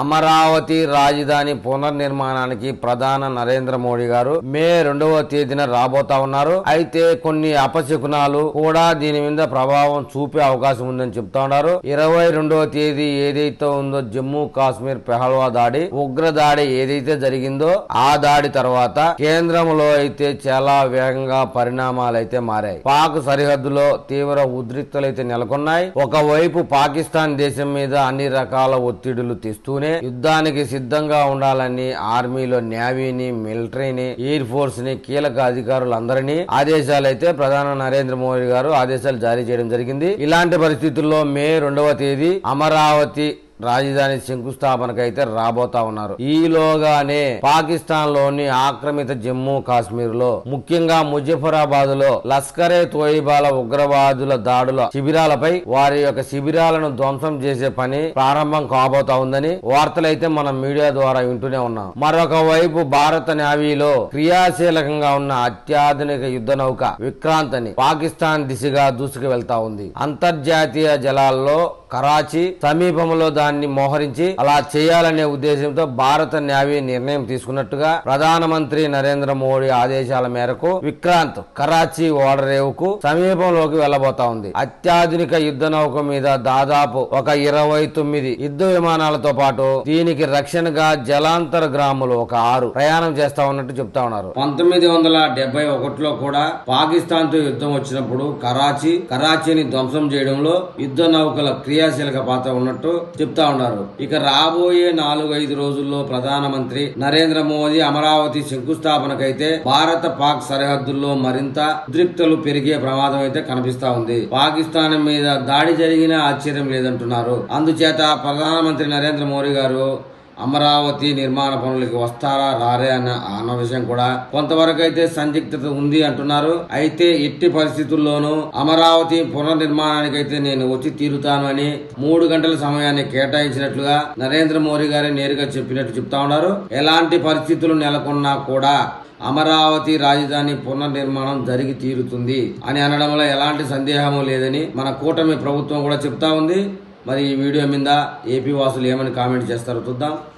అమరావతి రాజధాని పునర్నిర్మాణానికి ప్రధాన నరేంద్ర మోడీ గారు మే రెండవ తేదీన రాబోతా ఉన్నారు. అయితే కొన్ని అపశకునాలు కూడా దీని మీద ప్రభావం చూపే అవకాశం ఉందని చెప్తా ఉన్నారు. ఇరవై రెండవ తేదీ ఏదైతే ఉందో జమ్మూ కాశ్మీర్ పెహల్వా దాడి ఉగ్ర దాడి ఏదైతే జరిగిందో ఆ దాడి తర్వాత కేంద్రంలో అయితే చాలా వేగంగా పరిణామాలు అయితే మారాయి. పాక్ సరిహద్దులో తీవ్ర ఉద్రిక్తలు అయితే నెలకొన్నాయి. ఒకవైపు పాకిస్తాన్ దేశం మీద అన్ని రకాల ఒత్తిడులు తెస్తూ చేసుకునే యుద్ధానికి సిద్ధంగా ఉండాలని ఆర్మీలో నేవీని మిలిటరీని ఎయిర్ ఫోర్స్ని కీలక అధికారులందరినీ ఆదేశాలైతే ప్రధాని నరేంద్ర మోడీ గారు ఆదేశాలు జారీ చేయడం జరిగింది. ఇలాంటి పరిస్థితుల్లో మే రెండవ తేదీ అమరావతి రాజధాని శంకుస్థాపనకైతే రాబోతా ఉన్నారు. ఈలోగానే పాకిస్తాన్లోని ఆక్రమిత జమ్మూ కాశ్మీర్లో ముఖ్యంగా ముజఫరాబాద్లో లస్కరే తోయిబాల ఉగ్రవాదుల దాడుల శిబిరాలపై వారి యొక్క శిబిరాలను ధ్వంసం చేసే పని ప్రారంభం కాబోతా ఉందని వార్తలైతే మనం మీడియా ద్వారా వింటూనే ఉన్నాం. మరొక వైపు భారత నేవీలో క్రియాశీలకంగా ఉన్న అత్యాధునిక యుద్ధ నౌక విక్రాంత్ అని పాకిస్తాన్ దిశగా దూసుకు వెళ్తా ఉంది. అంతర్జాతీయ జలాల్లో కరాచీ సమీపంలో దాన్ని మోహరించి అలా చేయాలనే ఉద్దేశంతో భారత నేవీ నిర్ణయం తీసుకున్నట్టుగా ప్రధానమంత్రి నరేంద్ర మోడీ ఆదేశాల మేరకు విక్రాంత్ కరాచీ ఓడరేవుకు సమీపంలోకి వెళ్ళబోతా ఉంది. అత్యాధునిక యుద్ధ నౌక మీద దాదాపు ఒక ఇరవై తొమ్మిది యుద్ధ విమానాలతో పాటు దీనికి రక్షణగా జలాంతర గ్రాములు ఒక ఆరు ప్రయాణం చేస్తా ఉన్నట్టు చెప్తా ఉన్నారు. పంతొమ్మిది వందల డెబ్బై ఒకటిలో కూడా పాకిస్తాన్తో యుద్ధం వచ్చినప్పుడు కరాచీ కరాచీని ధ్వంసం చేయడంలో యుద్ధ నౌకల క్రియాశీలక పాత్ర ఉన్నట్టు చెప్తా ఉన్నారు. ఇక రాబోయే నాలుగు ఐదు రోజుల్లో ప్రధానమంత్రి నరేంద్ర మోదీ అమరావతి శంకుస్థాపనకైతే భారత పాక్ సరిహద్దుల్లో మరింత ఉద్రిక్తలు పెరిగే ప్రమాదం అయితే కనిపిస్తా ఉంది. పాకిస్తాన్ మీద దాడి జరిగినా ఆశ్చర్యం లేదంటున్నారు. అందుచేత ప్రధానమంత్రి నరేంద్ర మోడీ గారు అమరావతి నిర్మాణ పనులకి వస్తారా రారే అన్న అన్న విషయం కూడా కొంతవరకు అయితే సందిగ్ధత ఉంది అంటున్నారు. అయితే ఎట్టి పరిస్థితుల్లోనూ అమరావతి పునర్నిర్మాణానికి అయితే నేను వచ్చి తీరుతాను అని మూడు గంటల సమయాన్ని కేటాయించినట్లుగా నరేంద్ర మోడీ గారే నేరుగా చెప్పినట్టు చెప్తా ఉన్నారు. ఎలాంటి పరిస్థితులు నెలకొన్నా కూడా అమరావతి రాజధాని పునర్నిర్మాణం జరిగి తీరుతుంది అని అనడంలో ఎలాంటి సందేహము లేదని మన కూటమి ప్రభుత్వం కూడా చెప్తా ఉంది. మరి ఈ వీడియో మీద ఏపీ వాసులు ఏమని కామెంట్ చేస్తారో చూద్దాం.